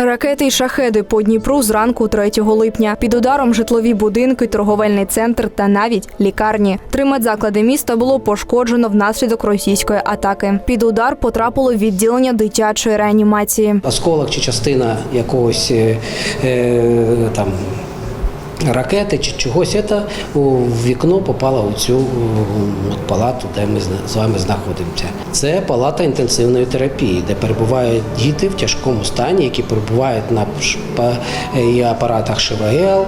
Ракети й шахеди по Дніпру зранку 3 липня. Під ударом житлові будинки, торговельний центр та навіть лікарні. Три медзаклади міста було пошкоджено внаслідок російської атаки. Під удар потрапило відділення дитячої реанімації. осколок чи частина якогось е, е, там. Ракети чи чогось це у вікно попало у цю от палату, де ми з вами знаходимося. Це палата інтенсивної терапії, де перебувають діти в тяжкому стані, які перебувають на і апаратах ШВЛ,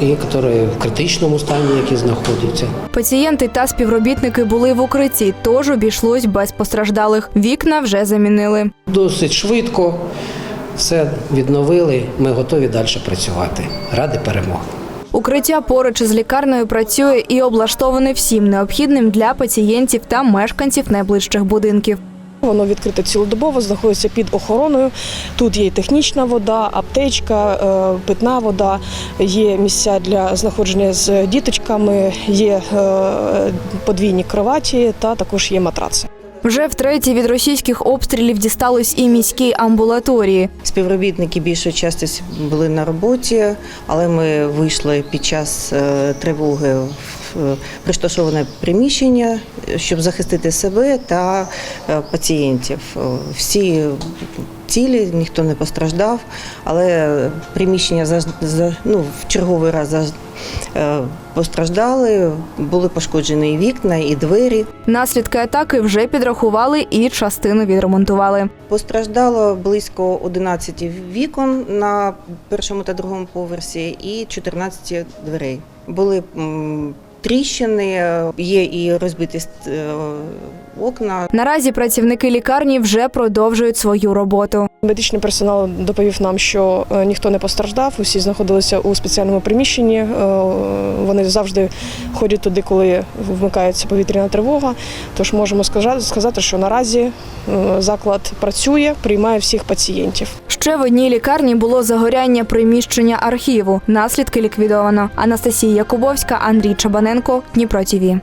і які в критичному стані, які знаходяться. Пацієнти та співробітники були в укритті, тож обійшлось без постраждалих. Вікна вже замінили. Досить швидко все відновили. Ми готові далі працювати. Ради перемоги. Укриття поруч із лікарнею працює і облаштоване всім необхідним для пацієнтів та мешканців найближчих будинків. Воно відкрите цілодобово, знаходиться під охороною. Тут є і технічна вода, аптечка, е, питна вода, є місця для знаходження з діточками, є е, подвійні кроваті та також є матраци. Вже втретє від російських обстрілів дісталось і міській амбулаторії. Співробітники більшої частини були на роботі, але ми вийшли під час е, тривоги в пришташоване пристосоване приміщення, щоб захистити себе та е, пацієнтів. Е, Всі цілі, ніхто не постраждав, але приміщення за, за- ну, в черговий раз заж- е, постраждали, були пошкоджені і вікна, і двері. Наслідки атаки вже підрахували і частину відремонтували. Постраждало близько 11 вікон на першому та другому поверсі і 14 дверей. Були м, тріщини, є і розбиті е, окна. Наразі працівники лікарні вже продовжують свою роботу. Медичний персонал доповів нам, що е, ніхто не постраждав, усі знаходилися у спеціальному приміщенні. Е, Вони завжди ходять туди, коли вмикається повітряна тривога. Тож можемо сказати- сказати, що наразі е, заклад працює, приймає всіх пацієнтів. Ще в одній лікарні було загоряння приміщення архіву. Наслідки ліквідовано. Анастасія Якубовська, Андрій Чабаненко, Дніпро ТІВІ.